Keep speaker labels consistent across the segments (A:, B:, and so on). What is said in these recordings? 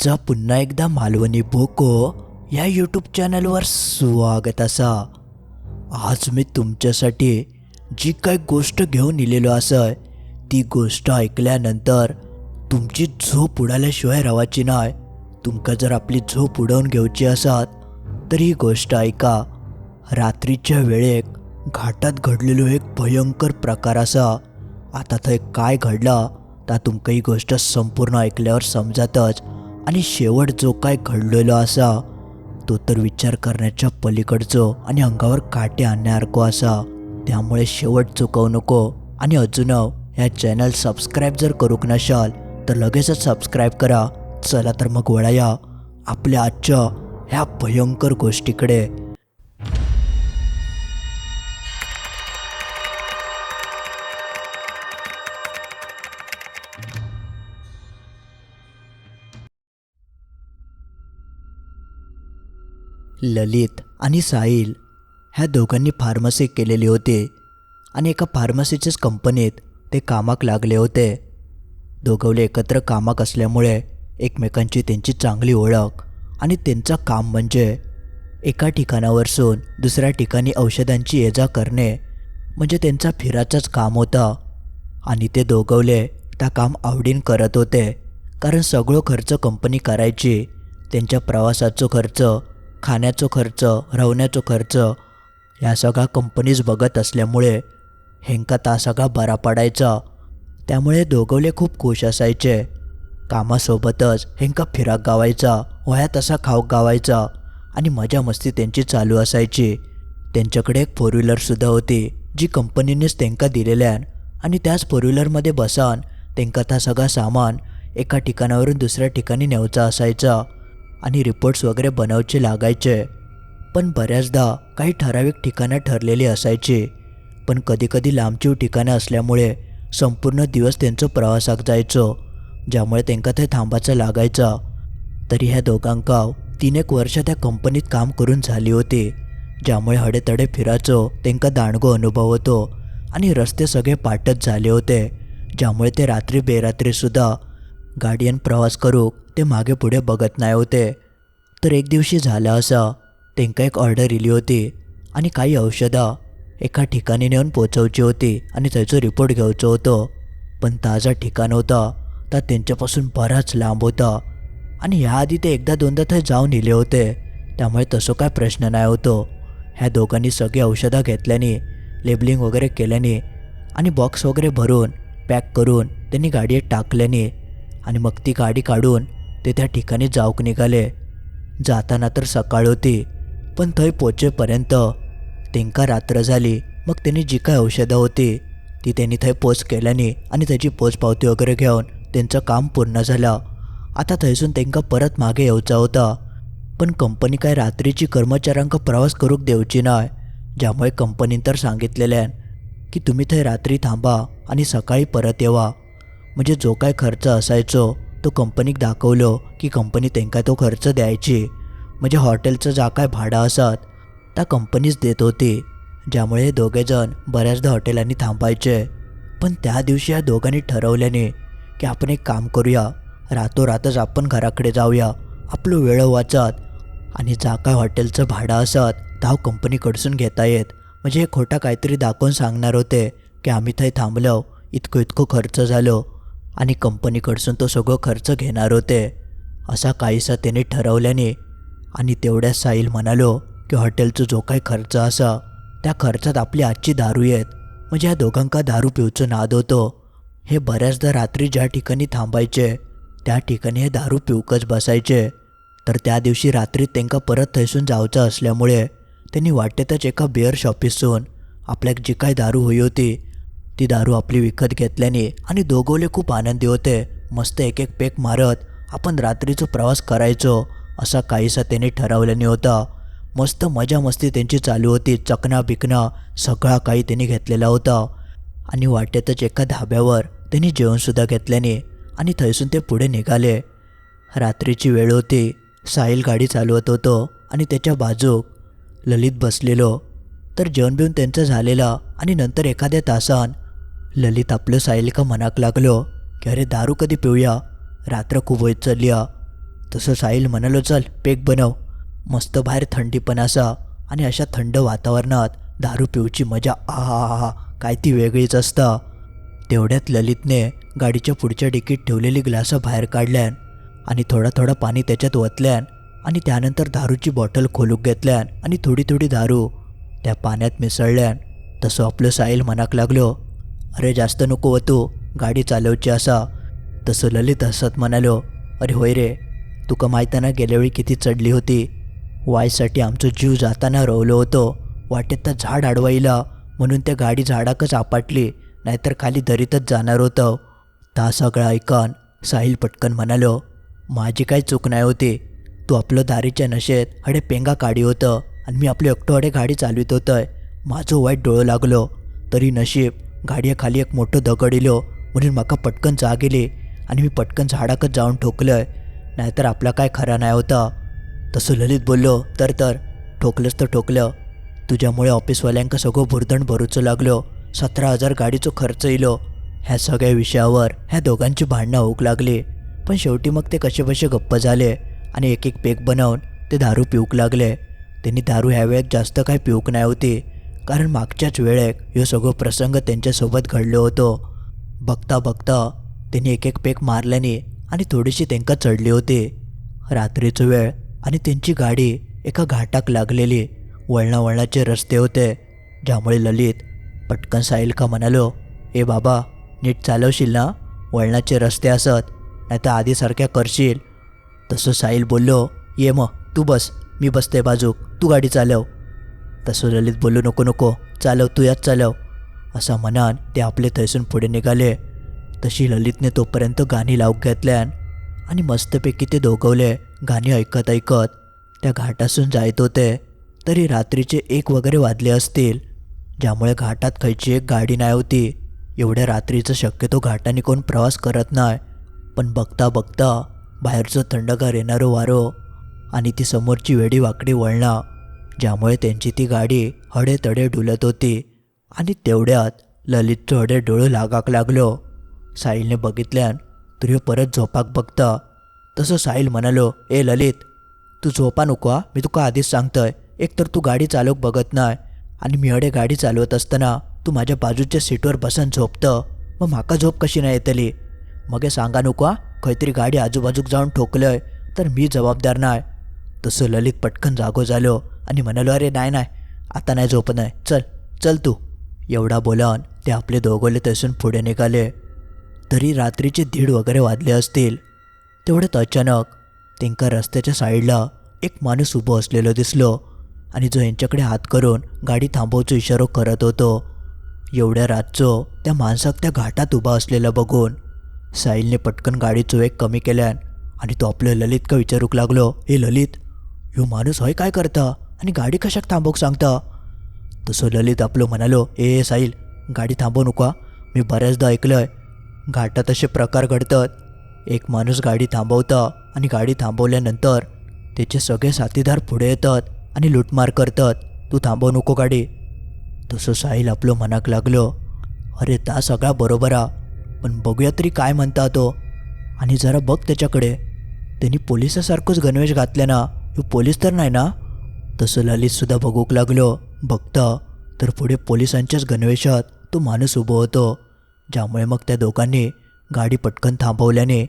A: तुमचा पुन्हा एकदा मालवणी बोको या यूट्यूब चॅनलवर स्वागत असा. आज मी तुमच्यासाठी जी काय गोष्ट घेऊन इलेलो असं ती गोष्ट ऐकल्यानंतर तुमची झोप उडाल्याशिवाय रवाची नाही तुमका जर आपली झोप उडवून घेऊची असत तर ही गोष्ट ऐका. रात्रीच्या वेळेक घाटात घडलेलो एक भयंकर प्रकार असा. आता थंय काय घडला ता तुमका ही गोष्ट संपूर्ण ऐकल्यावर समजातच. आणि शेवट जो काय घडलेलो असा? तो तर विचार करण्याच्या पलीकडचो आणि अंगावर काटे आणण्यासारखो असा. त्यामुळे शेवट चुकवू नको. आणि अजून ह्या चॅनल सबस्क्राईब जर करूक नशाल तर लगेचच सबस्क्राईब करा. चला तर मग वळाया. आपल्या आजच्या ह्या भयंकर गोष्टीकडे. ललित आणि साहिल ह्या दोघांनी फार्मसी केलेली होती आणि एका फार्मसीच्याच कंपनीत ते कामाक लागले होते. दोघवले एकत्र कामाक असल्यामुळे एकमेकांची त्यांची चांगली ओळख आणि त्यांचं काम म्हणजे एका ठिकाणावरसून दुसऱ्या ठिकाणी औषधांची ये जा करणे म्हणजे त्यांचा फिराचाच काम होता. आणि ते दोघवले त्या काम आवडीन करत होते. कारण सगळं खर्च कंपनी करायची त्यांच्या प्रवासाचो खर्च खाण्याचो खर्च राहण्याचो खर्च ह्या सगळा कंपनीज बघत असल्यामुळे हेंका ता सगळा बरा पडायचा. त्यामुळे दोघवले खूप खुश असायचे. कामासोबतच हेंका फिराक गावायचा वया तसा खाऊक गावायचा आणि मजा मस्ती त्यांची चालू असायची. त्यांच्याकडे एक फोर व्हीलरसुद्धा होती जी कंपनीनेच त्यांका दिलेल्यान आणि त्याच फोर व्हीलरमध्ये बसान त्यांका ता सगळा सामान एका ठिकाणावरून दुसऱ्या ठिकाणी न्यायचा असायचा. आणि रिपोर्ट्स वगैरे बनवचे लागायचे. पण बऱ्याचदा काही ठराविक ठिकाणं ठरलेली असायची. पण कधीकधी लांबची ठिकाणं असल्यामुळे संपूर्ण दिवस त्यांचं प्रवासाक जायचो ज्यामुळे त्यांका ते थांबायचं लागायचं. तरी ह्या दोघांका तीन एक वर्ष त्या कंपनीत काम करून झाली होती ज्यामुळे हडेतडे फिरायचो त्यांका दांडगो अनुभव होतो आणि रस्ते सगळे पाटत झाले होते ज्यामुळे ते रात्री बेरात्रीसुद्धा गाडयेन प्रवास करूक ते मागे पुढे बघत नाही होते. तर एक दिवशी झालं असा. त्यांका एक ऑर्डर इली होती आणि काही औषधं. एका ठिकाणी नेऊन पोचवची होती आणि त्याचो रिपोर्ट घ्यायचो होतो. पण ताजा ठिकाण होता तर त्यांच्यापासून बराच लांब होता. आणि ह्याआधी ते एकदा दोनदा थंय जाऊन इले होते. त्यामुळे तसं काय प्रश्न नाही होतो. ह्या दोघांनी सगळी औषधं घेतल्याने लेबलिंग वगैरे केल्याने आणि बॉक्स वगैरे भरून पॅक करून त्यांनी गाडीत टाकल्याने आणि मग ती गाडी काढून ते त्या ठिकाणी जाऊक निघाले. जाताना तर सकाळ होती पण थंय पोचेपर्यंत तेंका रात्र झाली. मग त्यांनी जी काय औषधं होती ती त्यांनी थंय पोच केल्याने आणि त्याची पोच पावती वगैरे घेऊन त्यांचं काम पूर्ण झालं. आता थंयसून तेंका परत मागे येवचा होता पण कंपनी काय रात्रीची कर्मचाऱ्यांका प्रवास करूक देवची नाय ज्यामुळे कंपनीन तर सांगितलेल्यान की तुम्ही थंय रात्री थांबा आणि सकाळी परत येवा. म्हणजे जो काय खर्च असायचो तो कंपनीक दाखवलो की कंपनी तेंका तो खर्च द्यायची. म्हणजे हॉटेलचं जा काय भाडं असत त्या कंपनीच देत होती. ज्यामुळे हे दोघेजण बऱ्याचदा हॉटेलांनी थांबायचे. पण त्या दिवशी या दोघांनी ठरवल्याने की आपण एक काम करूया. रातोरातच आपण घराकडे जाऊया. आपलं वेळ वाचत आणि जा काय हॉटेलचं भाडं असत धाव कंपनीकडसून घेता येत. म्हणजे हे खोटा काहीतरी दाखवून सांगणार होते की आम्ही थंय थांबलो इतकं इतकं खर्च झालो. आणि कंपनीकडसून तो सगळं खर्च घेणार होते. असा काहीसा त्याने ठरवल्याने आणि तेवढ्या साहिल म्हणालो की हॉटेलचा जो काही खर्च असा त्या खर्चात आपली आजची दारू येत. म्हणजे या दोघांका दारू पिऊचं नाद होतो. हे बऱ्याचदा रात्री ज्या ठिकाणी थांबायचे त्या ठिकाणी हे दारू पिऊकच बसायचे. तर त्या दिवशी रात्री त्यांका परत थैसून जावचं असल्यामुळे त्यांनी वाटेतच एका बिअर शॉपीसून आपल्याक जी काय दारू होई होती ती दारू आपली विकत घेतल्याने आणि दोघोले खूप आनंदी होते. मस्त एक एक पेक मारत आपण रात्रीचा प्रवास करायचो असा काहीसा त्याने ठरवल्याने होता. मस्त मजा मस्ती त्यांची चालू होती. चकना बिकना सगळा काही त्यांनी घेतलेला होता. आणि वाटेतच एका धाब्यावर त्यांनी जेवणसुद्धा घेतल्याने आणि थैसून ते पुढे निघाले. रात्रीची वेळ होती. साहिल गाडी चालवत होतो आणि त्याच्या बाजूक ललित बसलेलो. तर जेवण बिवून त्यांचं झालेलं आणि नंतर एखाद्या तासान ललित आपलं साहिल का मनाक लागलो की अरे दारू कधी पिऊया? रात्र खूप होत चालली तसं साहिल म्हणालो चल पेक बनव. मस्त बाहेर थंडी पण असा आणि अशा थंड वातावरणात दारू पिऊची मजा आहा काय ती वेगळीच असतं. तेवढ्यात ललितने गाडीच्या पुढच्या डिकीत ठेवलेली ग्लासं बाहेर काढल्यान आणि थोडा थोडा पाणी त्याच्यात ओतल्यान आणि त्यानंतर दारूची बॉटल खोलूक घेतल्यान आणि थोडी थोडी दारू त्या पाण्यात मिसळल्यान तसं आपलं साहिल मनाक लागलो. अरे जास्त नको हो तू गाडी चालवची असा. तसं ललित हसत म्हणालो अरे होय रे तुका माहिती ना गेल्यावेळी किती चढली होती. वायसाठी आमचं जीव जाताना रवलो होतो. वाटेत तर झाड अडवाईला म्हणून त्या गाडी झाडाकच आपटली नाहीतर खाली दरीतच जाणार होतं. ता सगळं ऐकन साहिल पटकन म्हणालो माझी काही चूक नाही होती. तू आपलं दारीच्या नशेत हडे पेंगा काढी होतं आणि मी आपली एकटो हडे गाडी चालवित होतं माझं वाईट डोळं लागलो. तरी नशीब गाडये खाली एक मोठं दगड इलो म्हणून म्हाका पटकन जाग येली आणि मी पटकन झाडाकच जाऊन ठोकलंय. नाहीतर आपला काय खरा नाही होता? तसं ललित बोललो तर तर ठोकलंच तर ठोकलं. तुझ्यामुळे ऑफिसवाल्यांका सगळं भुरदण भरूचं लागलो. सतरा हजार गाडीचो खर्च इलो. ह्या सगळ्या विषयावर ह्या दोघांची भांडणं होऊक लागली. पण शेवटी मग ते कसे कसे गप्प झाले आणि एक एक पेक बनवून ते दारू पिऊक लागले. त्यांनी दारू ह्या वेळेत जास्त काय पिऊक नाही होती. कारण मागच्याच वेळेक ह्यो सगळो प्रसंग त्यांच्यासोबत घडलो होतो. बघता बघता त्यांनी एक एक पेक मारल्याने आणि थोडीशी त्यांका चढली होती. रात्रीचं वेळ आणि त्यांची गाडी एका घाटाक लागलेली वळणा वळणाचे रस्ते होते ज्यामुळे ललित पटकन साहिल का म्हणालो ए बाबा नीट चालवशील ना? वळणाचे रस्ते असत नाही तर आधीसारख्या करशील. तसं साहिल बोललो ये मग तू बस मी बसते बाजूक तू गाडी चालव. तसं ललित बोलू नको नको चालव तू यात चालव. असा म्हणान ते आपले थैसून पुढे निघाले. तशी ललितने तोपर्यंत गाणी लावून घेतल्यान आणि मस्तपैकी ते दोघवले गाणी ऐकत ऐकत. त्या घाटासून जायत होते. तरी रात्रीचे एक वगैरे वाजले असतील ज्यामुळे घाटात खायची एक गाडी नाही होती. एवढ्या रात्रीचं शक्यतो घाटाने कोण प्रवास करत नाही. पण बघता बघता बाहेरचं थंडगार येणारं वारो आणि ती समोरची वेडी वाकडी वळणा ज्यामुळे त्यांची ती गाडी हडे तडे डुलत होती. आणि तेवढ्यात ललितचं हडे डोळू लागाक लागलो. साहिलने बघितल्यान तुझे परत झोपाक बघता. तसं साहिल म्हणालो ए ललित तू झोपा नको मी तुका आधीच सांगतोय. एक तर तू गाडी चालवक बघत नाही आणि मी हडे गाडी चालवत असताना तू माझ्या बाजूच्या सीटवर बसून झोपतं. मग म्हाका झोप कशी नाही येतली? मग सांगा नको हा खंयतरी गाडी आजूबाजूक जाऊन ठोकलंय तर मी जबाबदार नाही तसं ललित पटकन जागो झालो. आणि म्हणालो अरे नाही नाही आता नाही झोप नाही. चल चल तू. एवढा बोलान ते आपले दोघोले तसून पुढे निघाले. तरी रात्रीचे दीड वगैरे वाजले असतील. तेवढ्यात अचानक त्यांका रस्त्याच्या साईडला एक माणूस उभं असलेलो दिसलो आणि जो यांच्याकडे हात करून गाडी थांबवचो इशारो करत होतो. एवढ्या रातचो त्या माणसाक त्या घाटात उभा असलेला बघून साहिलने पटकन गाडीचो वेग कमी केल्यान आणि तो आपलं ललित का विचारूक लागलो हे ललित ह्यो माणूस हय काय करता? आणि गाडी कशाक थांबवूक सांगता? तसं ललित आपलं म्हणालो ए साईल गाडी थांबवू नका. मी बऱ्याचदा ऐकलंय. घाटात असे प्रकार घडतात. एक माणूस गाडी थांबवता आणि गाडी थांबवल्यानंतर त्याचे सगळे साथीदार पुढे येतात आणि लूटमार करतात. तू थांबवू नको गाडी. तसं साहिल आपलं मनाक लागलो. अरे ता सगळा बरोबर आ. पण बघूया तरी काय म्हणता तो. आणि जरा बघ त्याच्याकडे. त्यांनी पोलिसासारखंच गणवेश घातल्या ना ह्यो पोलीस तर नाही ना? तसं ललितसुद्धा बघूक लागलो. बघता तर पुढे पोलिसांच्याच गणवेशात तो माणूस उभं होतो. ज्यामुळे मग त्या दोघांनी गाडी पटकन थांबवल्याने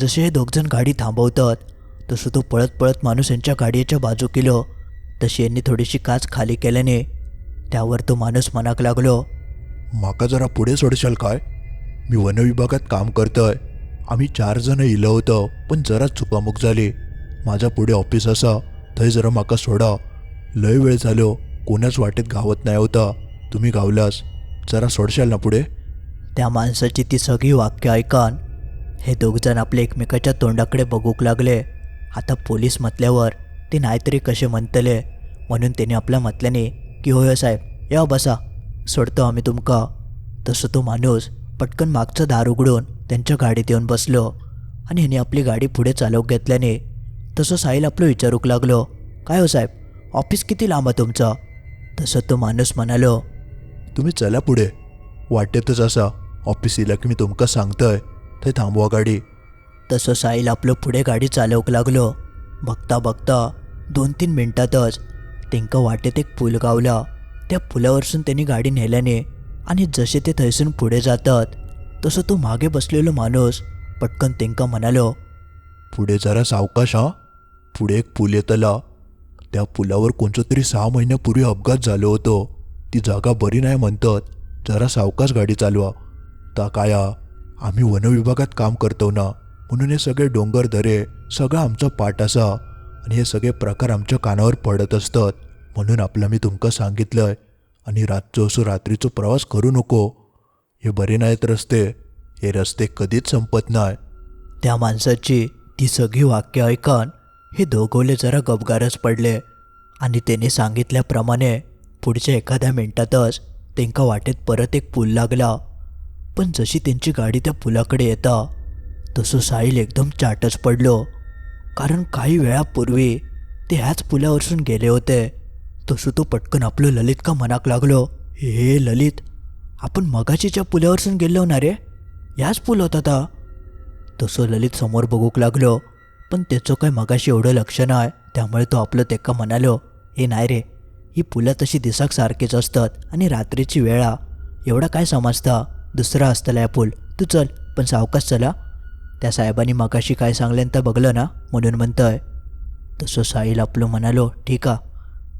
A: जसे हे दोघजण गाडी थांबवतात तसं तो पळत पळत माणूस यांच्या गाडीच्या बाजू केलो तशी यांनी थोडीशी काच खाली केल्याने त्यावर तो माणूस मनाक लागलो.
B: माका जरा पुढे सोडशाल काय? मी वनविभागात काम करतोय. आम्ही चार जण इलं होतो पण जरा चुकामुक झाली. माझा पुढे ऑफिस असा. थंय जरा म्हाका सोडा. लय वेळ झालो कोणाच वाटेत गावत नाही होता. तुम्ही गावलास. जरा सोडशाल ना पुढे?
A: त्या माणसाची ती सगळी वाक्य ऐकान हे दोघजण आपले एकमेकाच्या तोंडाकडे बघूक लागले. आता पोलीस म्हटल्यावर ते नाहीतरी कसे म्हणतले म्हणून त्याने आपल्या म्हटल्याने की होय हो साहेब या बसा. सोडतो आम्ही तुमका. तसं तो माणूस पटकन मागचं दार उघडून त्यांच्या गाडीत येऊन बसलो. आणि ह्याने आपली गाडी पुढे चालवूक घेतल्याने तसं साहिल आपलं विचारूक लागलो. काय हो साहेब? ऑफिस किती लांब आहे तुमचं? तसं तो माणूस म्हणालो.
B: तुम्ही चला पुढे. वाटेतच असा. ऑफिस इला की मी तुमका सांगतोय. थंय थांबवा गाडी.
A: तसं साहिल आपलं पुढे गाडी चालवक लागलो. बघता बघता दोन तीन मिनटातच तेंका वाटेत एक पूल गावला. त्या पुलावरसून त्यांनी गाडी नेल्याने आणि जसे ते थंयसून पुढे जातात तसं तो मागे बसलेलो माणूस पटकन तेंका म्हणालो
B: पुढे जरा सावकाश हा. पुढे एक पूल येतला. त्या पुलावर कोणचं तरी सहा महिन्यापूर्वी अपघात झालो होतो. ती जागा बरी नाही म्हणतात. जरा सावकाश गाडी चालवा. ता काया आम्ही वनविभागात काम करतो ना. म्हणून हे सगळे डोंगर दरे सगळं आमचा पाठ असा. आणि हे सगळे प्रकार आमच्या कानावर पडत असतात. म्हणून आपलं मी तुमका सांगितलंय. आणि रातचो असो रात्रीचो प्रवास करू नको. हे बरे नाहीत रस्ते. हे रस्ते कधीच संपत नाही.
A: त्या माणसाची ती सगळी वाक्य ऐकून हे दोघोले जरा गबगारच पडले आणि त्याने सांगितल्याप्रमाणे पुढच्या एखाद्या मिनिटातच त्यांका वाटेत परत एक पूल लागला. पण जशी त्यांची गाडी त्या पुलाकडे येता तसं साहिल एकदम चाटच पडलो. कारण काही वेळापूर्वी ते ह्याच पुलावरसून गेले होते. तसं तो पटकन आपलं ललित का मनाक लागलो? हे ललित आपण मगाशीच्या पुलावरसून गेलो ना रे? याच पूल होता तसं ललित समोर बघूक लागलो. पण त्याचं काय मगाशी एवढं लक्ष नाही त्यामुळे तो आपलं तेका म्हणालो हे नाही रे ही पुलं तशी दिसाक सारखीच असतात आणि रात्रीची वेळा एवढा काय समजता? दुसरा असतला या पूल तू चल पण सावकाश चला. त्या साहेबांनी मगाशी काय सांगल्यान तर बघलं ना म्हणून म्हणतंय. तसं साहिल आपलं म्हणालो ठीक आ.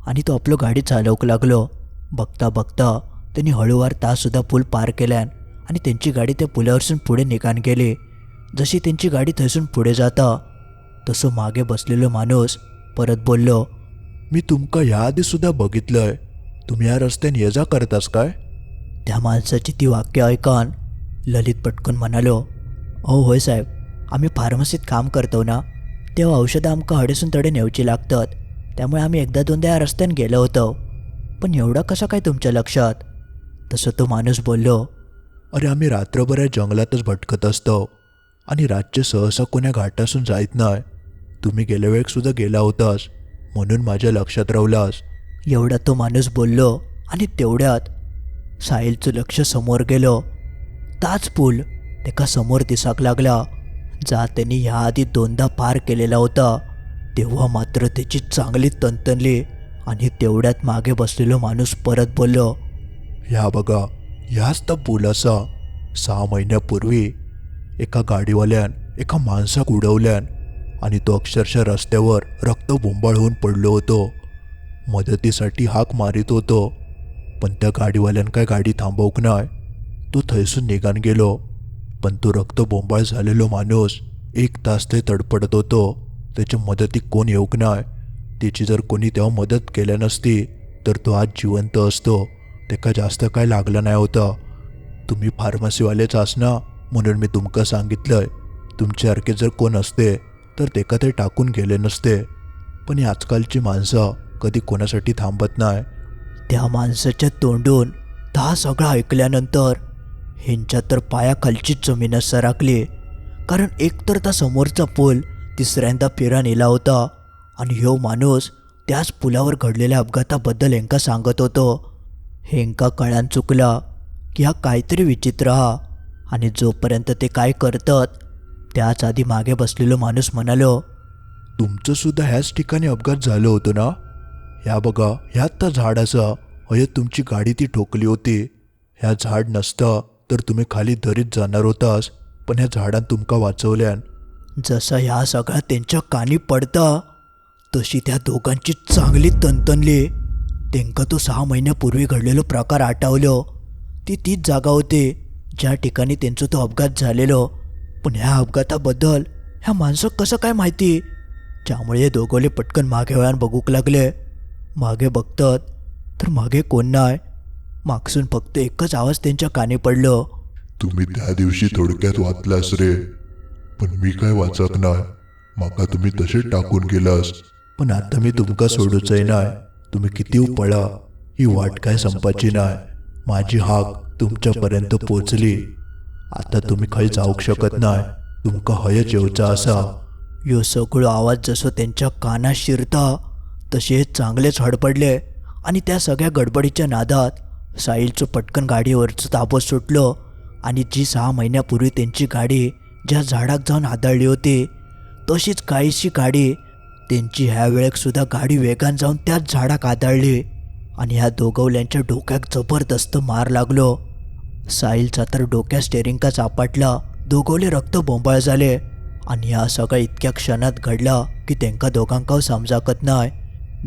A: आणि तो आपलं गाडी चालवूक लागलो. बघता बघता त्यांनी हळूवार ताससुद्धा पूल पार केल्यान आणि त्यांची गाडी त्या पुलावरसून पुढे निघान गेली. जशी त्यांची गाडी थैसून पुढे जाता तसं मागे बसलेलो माणूस परत बोललो
B: मी तुमका याआधी सुद्धा बघितलंय. तुम्ही या रस्त्याने ये जा करतास काय?
A: त्या माणसाची ती वाक्य ऐकून ललित पटकन म्हणालो अहो होय साहेब आम्ही फार्मसीत काम करतो ना तेव्हा औषधं आमका हडेसून तडे नेवची लागतात त्यामुळे आम्ही एकदा दोनदा या रस्त्याने गेलो होतो. पण एवढं कसं काय तुमच्या लक्षात? तसं तो माणूस बोललो
B: अरे आम्ही रात्रभर या जंगलातच भटकत असतो आणि रातचे सहसा कोण्या घाटासून जायत नाही. तुम्ही गेल्या वेळेक सुद्धा गेला होतास म्हणून माझ्या लक्षात रावलास
A: एवढा तो माणूस बोललो आणि तेवढ्यात साहिलचं लक्ष समोर गेलो. ताच पूल तेका समोर दिसाक लागला जा त्यांनी ह्याआधी दोनदा पार केलेला होता. तेव्हा मात्र त्याची चांगली तणतणली आणि तेवढ्यात मागे बसलेलो माणूस परत बोललो
B: ह्या बघा ह्याच तर पूल असा. सहा महिन्यापूर्वी एका गाडीवाल्यान एका माणसाक उडवल्यान आणि तो अक्षरशः रस्त्यावर रक्त बोंबाळ होऊन पडलो होतो. मदतीसाठी हाक मारित होतो. पण त्या गाडीवाल्यानं काय गाडी थांबवक नाही तो थैसून निघान गेलो. पण तो रक्त बोंबाळ झालेलो माणूस एक तास ते तडपडत होतो. त्याच्या मदतीक कोण येऊक नाही. त्याची जर कोणी तेव्हा मदत केल्या नसती तर तो आज जिवंत असतो. तेका जास्त काय लागलं नाही होतं. तुम्ही फार्मसीवालेच ना? म्हणून मी तुमका सांगितलंय. तुमच्यासारखे जर कोण असते तर तेका ते टाकून गेले नसते. पण ही आजकालची माणसं कधी कोणासाठी थांबत नाही.
A: त्या माणसाच्या तोंडून दहा सगळं ऐकल्यानंतर ह्यांच्या तर पायाखालची जमीनच सरकली कारण एकतर त्या समोरचा पूल तिसऱ्यांदा फिरा नेला होता आणि ह्यो माणूस त्याच पुलावर घडलेल्या अपघाताबद्दल हेंका सांगत होतो. हेंका कळ्यान चुकला की हा काहीतरी विचित्र हा आणि जोपर्यंत ते काय करतात त्याच आधी मागे बसलेलो माणूस म्हणालो
B: तुमचं सुद्धा ह्याच ठिकाणी अपघात झालं होतं ना? ह्या बघा ह्यात तर झाड असं. अय तुमची गाडी ती ठोकली होती. ह्या झाड नसतं तर तुम्ही खाली दरीत जाणार होतास. पण ह्या झाडान तुमका वाचवल्यान.
A: जसं ह्या सगळ्या त्यांच्या कानी पडता तशी त्या दोघांची चांगली तणतणली तेंका तो सहा महिन्यापूर्वी घडलेलो प्रकार आठवलो. ती तीच जागा होती ज्या ठिकाणी त्यांचा तो अपघात झालेलो. पण ह्या अपघाताबद्दल ह्या माणसं कसं काय माहिती? त्यामुळे हे दोघोले पटकन मागे वळण बघूक लागले. मागे बघतात तर मागे कोण नाही मागसून फक्त एकच आवाज त्यांच्या कानी पडलं.
C: तुम्ही त्या दिवशी थोडक्यात वाचलास रे. पण मी काय वाचत नाही माका तुम्ही तसे टाकून गेलास.
B: पण आता मी तुमका सोडूचंय नाही तुम्ही किती पळा ही वाट काय संपाची नाही माझी हाक तुमच्यापर्यंत पोचली. आता तुम्ही खाली जावंक शकत नाही. तुमका हयच येऊचा असा.
A: ह्यो सगळो आवाज जसं त्यांच्या कानात शिरता तसे चांगलेच हडपडले आणि त्या सगळ्या गडबडीच्या नादात साहिलचं पटकन गाडीवरचं ताबत सुटलं आणि जी सहा महिन्यापूर्वी त्यांची गाडी ज्या झाडाक जाऊन आदळली होती तशीच काहीशी गाडी त्यांची ह्या वेळेकसुद्धा गाडी वेगान जाऊन त्याच झाडाक आदळली आणि ह्या दोघवल्यांच्या डोक्याक जबरदस्त मार लागलो. साहिलचा तर डोक्या स्टेरिंगका चापाटला दोघोले रक्त बोंबाळ झाले. आणि ह्या सगळं इतक्या क्षणात घडला की त्यांका दोघांका समजाकत नाही.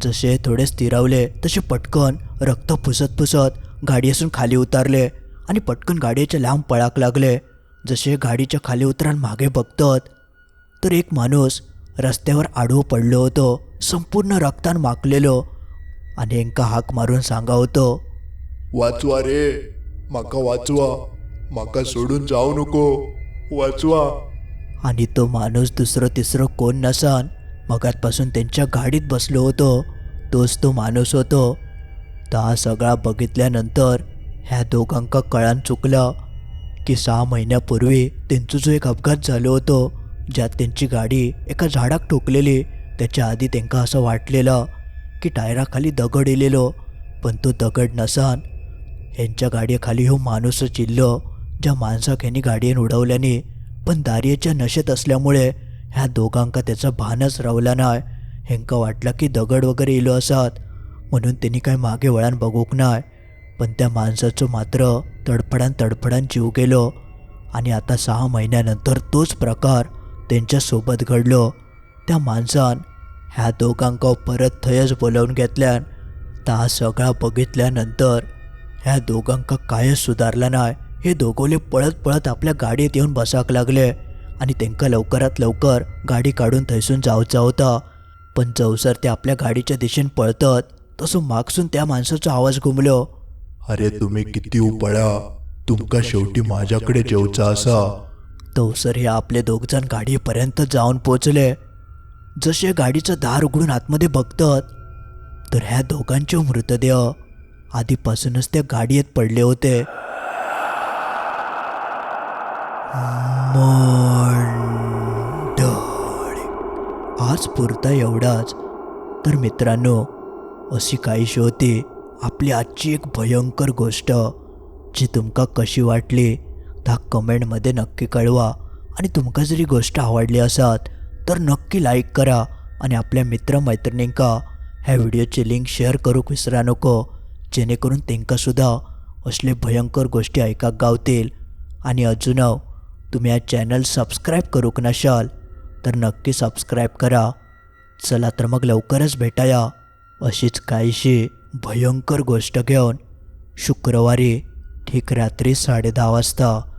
A: जसे थोडे स्थिरावले तसे पटकन रक्त पुसत पुसत गाडीसून खाली उतारले आणि पटकन गाडीच्या लांब पळाक लागले. जसे गाडीच्या खाली उतरान मागे बघतात तर एक माणूस रस्त्यावर आडवं पडलो होतो संपूर्ण रक्तान माकलेलो आणि एंका हाक मारून सांगा होतो
B: वाचवा रे. माका वाचवा. माका सोडून जाऊ नको. वाचवा.
A: आणि तो माणूस दुसरं तिसरं कोण नसान. मगातपासून त्यांच्या गाडीत बसलो होतो. तोच तो माणूस होतो. तर हा सगळा बघितल्यानंतर ह्या दोघांका कळान चुकलं. की सहा महिन्यापूर्वी त्यांचा जो एक अपघात झालो होतो. ज्यात त्यांची गाडी एका झाडाक ठोकलेली. त्याच्या आधी त्यांना असं वाटलेलं की टायराखाली दगड येलेलो. पण तो दगड नसान यांच्या गाडीखाली हो माणूस चिल्लो ज्या माणसाक यांनी गाडयेन उडवल्याने. पण दारियेच्या नशेत असल्यामुळे ह्या दोघांका त्याचं भानच रावला नाय. हेंका वाटला की दगड वगैरे इलो असत म्हणून त्यांनी काय मागे वळान बघूक नाय. पण त्या माणसाचं मात्र तडफडान तडफडान जीव गेलो. आणि आता सहा महिन्यानंतर तोच प्रकार त्यांच्यासोबत घडलो. त्या माणसान ह्या दोघांका परत थयच बोलावून घेतल्यान ता सगळा बघितल्यानंतर ह्या दोघांका कायच सुधारला नाही. हे दोघोले पळत पळत आपल्या गाडीत येऊन बसाक लागले. आणि त्यांका लवकरात लवकर गाडी काढून थैसून जावचा होता. पण जवसर ते आपल्या गाडीच्या दिशेने पळतात तसं मागसून त्या माणसाचा आवाज घुमलो.
B: अरे तुम्ही किती उपळा. तुमका शेवटी माझ्याकडे जेवचा असा.
A: तवसर हे आपले दोघजण गाडीपर्यंत जाऊन पोचले. जसे गाडीचं दार उघडून आतमध्ये बघतात तर ह्या दोघांचे मृतदेह आधीपासूनच त्या गाडीत पडले होते. आज पुरता एवढाच. तर मित्रांनो अशी काहीशी होती. आपली आजची एक भयंकर गोष्ट जी तुमका कशी वाटली त्या कमेंटमध्ये नक्की कळवा. आणि तुमका जरी गोष्ट आवडली असत तर नक्की लाईक करा. आणि आपल्या मित्रमैत्रिणींका ह्या व्हिडिओची लिंक शेअर करूक विसरा नको. जेणेकरून तेंकासुद्धा असले भयंकर गोष्टी ऐकाक गावतील. आणि अजून तुम्ही हा चॅनल सबस्क्राईब करूक नशाल तर नक्की सबस्क्राईब करा. चला तर मग लवकरच भेटाया. अशीच काहीशी भयंकर गोष्ट घेऊन शुक्रवारी ठीक रात्री साडेदहा वाजता.